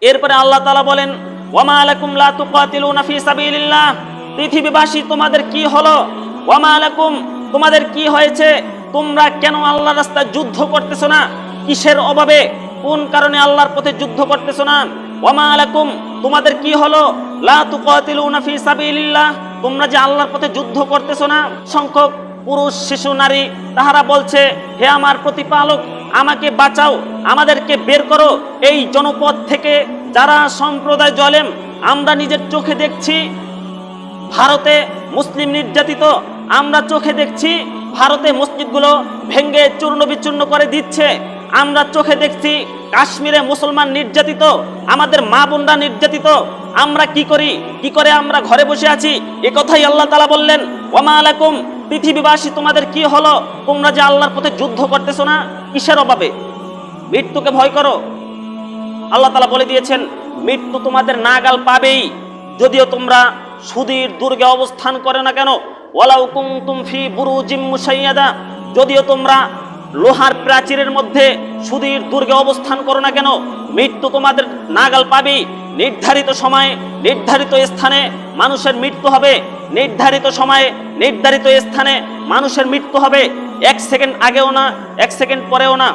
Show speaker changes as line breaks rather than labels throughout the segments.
এরপরে আল্লাহ তাআলা বলেন, ওয়ামা পৃথিবীবাসী, তোমাদের কি হলো? ওয়ামা তোমাদের কি হয়েছে? তোমরা কেন আল্লাহর রাস্তায় যুদ্ধ করতেছো না? কিসের অভাবে? কোন কারণে আল্লাহর পথে যুদ্ধ করতেছো না? ওয়ামা তোমাদের কি হলো? তোমরা যে আল্লাহর পথে যুদ্ধ করতেছো না? সংখ্যক পুরুষ, শিশু, নারী, তাহারা বলছে, হে আমার প্রতিপালক আমাকে বাঁচাও, আমাদেরকে বের করো। এই জনপদ থেকে যারা সম্প্রদায় জলেম, আমরা নিজের চোখে দেখছি। ভারতে মুসলিম নির্যাতিত, আমরা চোখে দেখছি। ভারতে মসজিদগুলো ভেঙ্গে চূর্ণ বিচূর্ণ করে দিচ্ছে। আমরা চোখে দেখছি কাশ্মীরে মুসলমান নির্যাতিত, আমাদের মা বোনরা নির্যাতিত। আমরা কি করি? কি করে আমরা ঘরে বসে আছি? এ কথাই আল্লাহ তালা বললেন ওমা আলাকুম পৃথিবীবাসী তোমাদের কি হলো? তোমরা যে আল্লাহর পথে যুদ্ধ করতেছো না? কিসের অভাবে? মৃত্যুকে ভয় করো। আল্লাহ তালা বলে দিয়েছেন, মৃত্যু তোমাদের নাগাল পাবেই। যদিও তোমরা সুদীর দুর্গে অবস্থান করে না কেন? ওয়ালাউ কুনতুম ফি বুরুজিম মুসাইয়াদা। যদিও তোমরা লোহার প্রাচীরের মধ্যে সুদীর দুর্গে অবস্থান করো না কেন? মৃত্যু তোমাদের নাগাল পাবেই। নির্ধারিত সময়ে, নির্ধারিত স্থানে মানুষের মৃত্যু হবে। নির্ধারিত সময়ে, নির্ধারিত স্থানে মানুষের মৃত্যু হবে। এক সেকেন্ড আগেও না, এক সেকেন্ড পরেও না।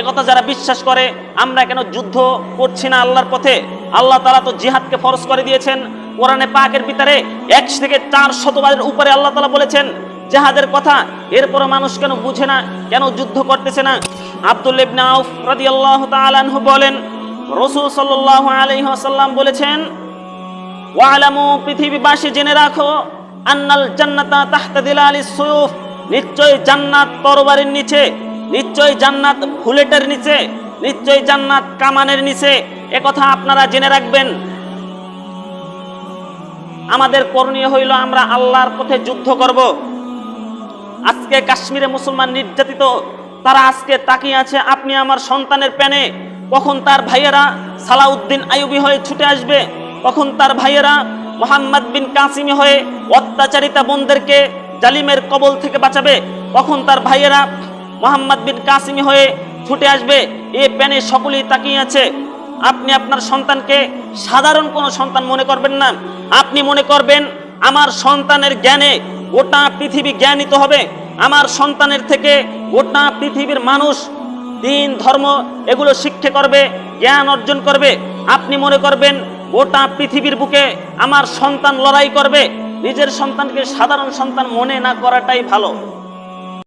একথা যারা বিশ্বাস করে, আমরা কেন যুদ্ধ করছি না আল্লাহর পথে? আল্লাহ তালা তো জিহাদকে ফরজ করে দিয়েছেন। কোরআনে পাকের ভিতরে এক থেকে চার শতবারের উপরে আল্লাহ তালা বলেছেন, জেহাদের কথা। এরপরও মানুষ কেন বুঝে না? কেন যুদ্ধ করতেছে না? আব্দুল ইবনে আউফ রাদিয়াল্লাহু তাআলা আনহু বলেন, রসুল সাল্লাল্লাহু আলাইহি ওয়াসাল্লাম বলেছেন ওয়ালামু পৃথিবীবাসী জেনে রাখো, আন্নাল জান্নাতা তাহতা দিলালিস সুয়ুফ। নিশ্চয় জান্নাত তরবারির নিচে নিশ্চয় জান্নাত বুলেটের নিচে নিশ্চয় জান্নাত কামানের নিচে। একথা আপনারা জেনে রাখবেন। আমাদের করণীয় হইল আমরা আল্লাহর পথে যুদ্ধ করব। আজকে কাশ্মীরে মুসলমান নির্যাতিত, তারা আজকে তাকিয়ে আছে, আপনি আমার সন্তানের প্যানে। কখন তার ভাইয়েরা সালাউদ্দিন আইয়ুবি হয়ে ছুটে আসবে? কখন তার ভাইয়েরা মোহাম্মদ বিন কাসিমি হয়ে অত্যাচারিতা বোনদেরকে জালিমের কবল থেকে বাঁচাবে। কখন তার ভাইয়েরা মোহাম্মদ বিন কাসিমি হয়ে ছুটে আসবে। এ প্যানে সকলেই তাকিয়ে আছে। আপনি আপনার সন্তানকে সাধারণ কোনো সন্তান মনে করবেন না। আপনি মনে করবেন, আমার সন্তানের জ্ঞানে গোটা পৃথিবী জ্ঞানিত হবে। আমার সন্তানের থেকে গোটা পৃথিবীর মানুষ দিন, ধর্ম, এগুলো শিক্ষা করবে, জ্ঞান অর্জন করবে। আপনি মনে করবেন গোটা পৃথিবীর বুকে আমার সন্তান লড়াই করবে, নিজের সন্তানকে সাধারণ সন্তান মনে না করাটাই ভালো।